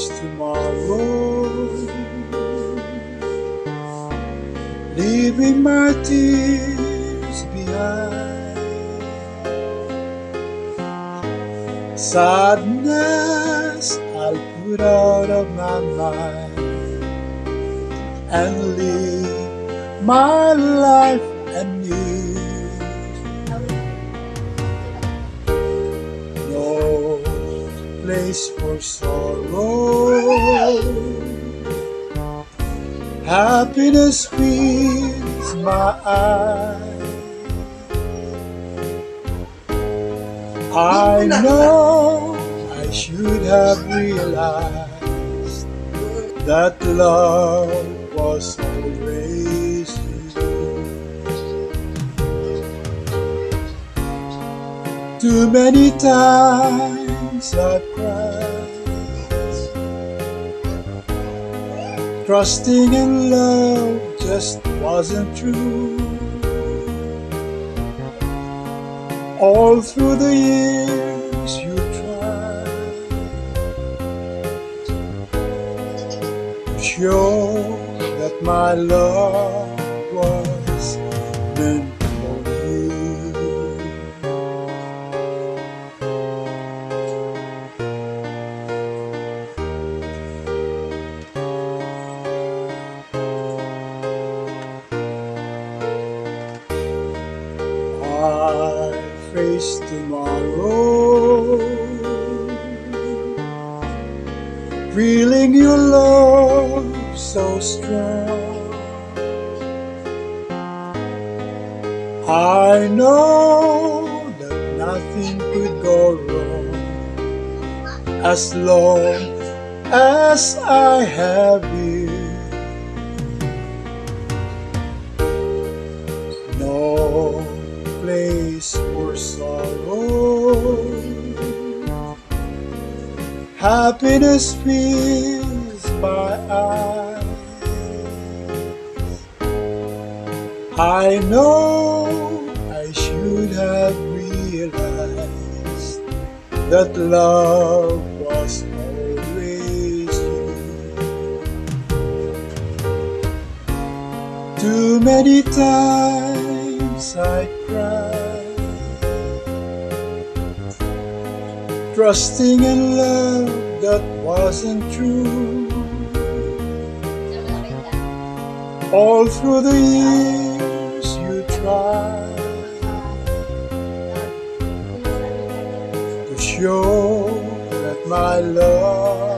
is tomorrow. Leaving my tears behind. Sadness I'll put out of my mind and live my life anew. Place for sorrow. Happiness fills my eyes. I know I should have realized that love was always you. Too many times I've trusting in love just wasn't true. All through the years you tried to show that my love face tomorrow, feeling your love so strong. I know that nothing could go wrong as long as I have you. Place for sorrow. Happiness fills my eyes. I know I should have realized that love was always you. Too many times I cried, trusting in love that wasn't true. All through the years you tried to show that my love